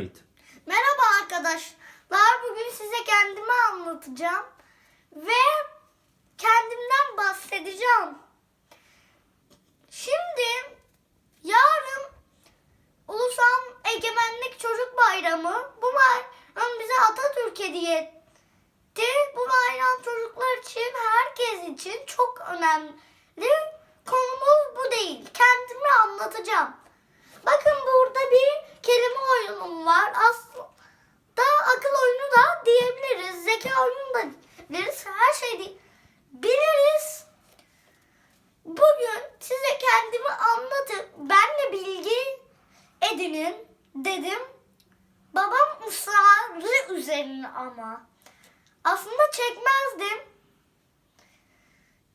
Kayıt. Merhaba arkadaşlar. Bugün size kendimi anlatacağım. Ve kendimden bahsedeceğim. Şimdi yarın Ulusal Egemenlik Çocuk Bayramı. Bu bayram bize Atatürk hediye etti. Bu bayram çocuklar için, herkes için çok önemli. Konumuz bu değil. Kendimi anlatacağım. Bakın burada bir kelime oyunum var. Aslında akıl oyunu da diyebiliriz. Zeka oyunu da deriz. Her şey değil. Biliriz. Bugün size kendimi anlatıp benle bilgi edinin dedim. Babam ısrarı üzerine ama. Aslında çekmezdim.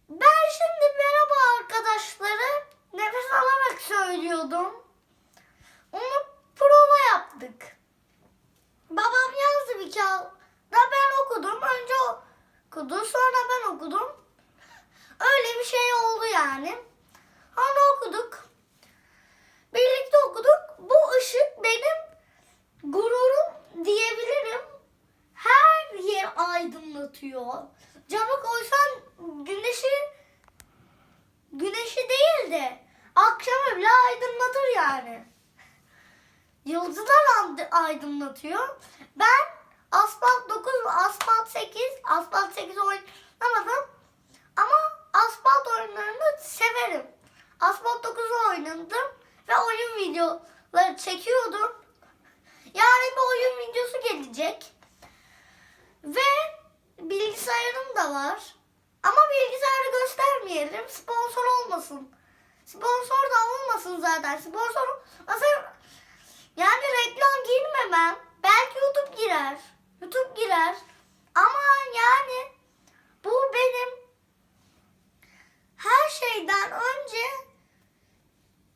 Ben şimdi merhaba arkadaşları nefes alarak söylüyordum. Onu prova yaptık. Babam yazdı bir kağıda ben okudum. Önce okudu sonra ben okudum. Öyle bir şey oldu yani. Sonra okuduk. Birlikte okuduk. Bu ışık benim gururum diyebilirim. Her yer aydınlatıyor. Cama koysan güneşi güneşi değil de akşamı bile aydınlatır yani. Yıldızlar aydınlatıyor. Ben asfalt 9 ve asfalt 8, asfalt 8 oynamadım. Ama asfalt oyunlarını severim. Asfalt 9'u oynadım ve oyun videoları çekiyordum. Yarın bir oyun videosu gelecek. Ve bilgisayarım da var. Ama bilgisayarı göstermeyelim. Sponsor olmasın. Sponsor da olmasın zaten. Sponsor olmasın. Yani reklam girmemem. Belki YouTube girer. YouTube girer. Ama yani bu benim her şeyden önce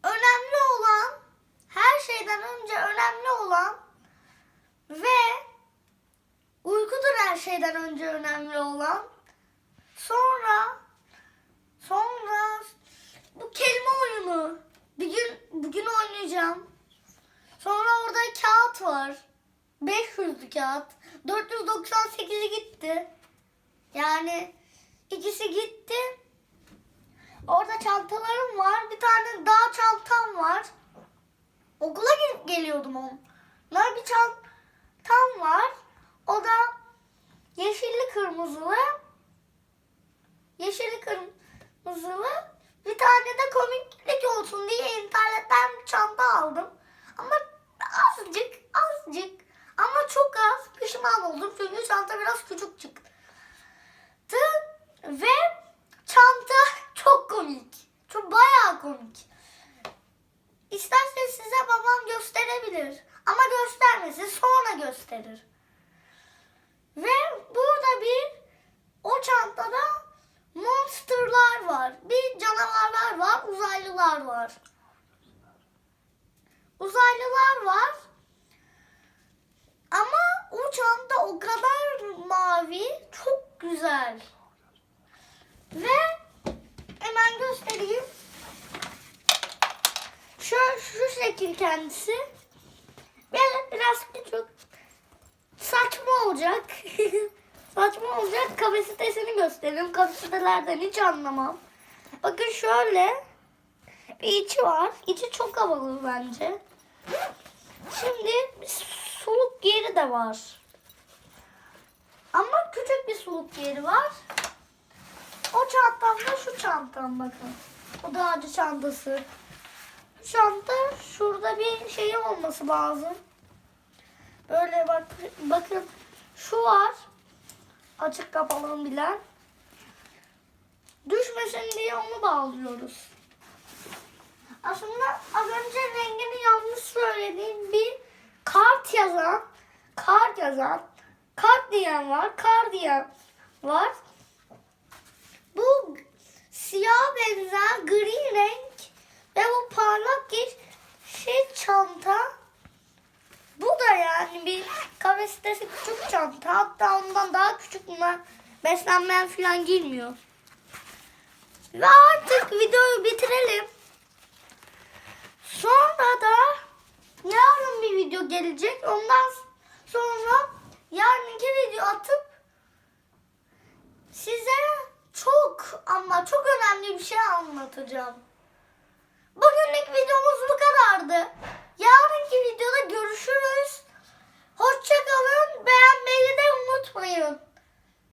önemli olan her şeyden önce önemli olan ve uykudur her şeyden önce önemli olan. Sonra sonra bu kelime oyunu. Bir gün bugün oynayacağım. Sonra orada kağıt var. 500'lü kağıt. 498'i gitti. Yani ikisi gitti. Orada çantalarım var. Bir tane daha çantam var. Okula gidip geliyordum onlar. Bir çantam var. O da yeşilli kırmızılı. Yeşilli kırmızılı. Bir tane de komiklik olsun diye internetten bir çanta aldım. Ama azıcık, azıcık. Ama çok az pişman oldum. Çünkü çanta biraz küçük çıktı. Ve çanta çok komik. Çok bayağı komik. İsterseniz size babam gösterebilir. Ama göstermesin sonra gösterir. Ve bir o çantada monsterlar var. Bir canavarlar var, uzaylılar var. Uzaylılar var. Ama o çanta o kadar mavi, çok güzel. Ve hemen göstereyim. Şu, şu şekil kendisi. Böyle biraz küçük. Saçma olacak. Saçma olacak. Kapasitesini göstereyim. Kapasitelerden hiç anlamam. Bakın şöyle. Bir içi var. İçi çok havalı bence. Şimdi bir suluk yeri de var. Ama küçük bir suluk yeri var. O çantam da şu çantam bakın. O dağcı çantası. Şu çanta şurada bir şey olması lazım. Böyle bak bakın şu var. Açık kapalı bilen. Düşmesin diye onu bağlıyoruz. Aslında az önce rengini yanlış söylediğim bir kart yazan, kart yazan, kart diyen var, kar diyen var. Bu siyah benzer gri renk ve bu parlak yeşil çanta. Bu da yani bir kapasitesi küçük çanta. Hatta ondan daha küçük buna beslenmeyen falan girmiyor. Ve artık videoyu bitirelim. Sonra da yarın bir video gelecek. Ondan sonra yarınki video atıp size çok ama çok önemli bir şey anlatacağım. Bugünlük videomuz bu kadardı. Yarınki videoda görüşürüz. Hoşçakalın. Beğenmeyi de unutmayın.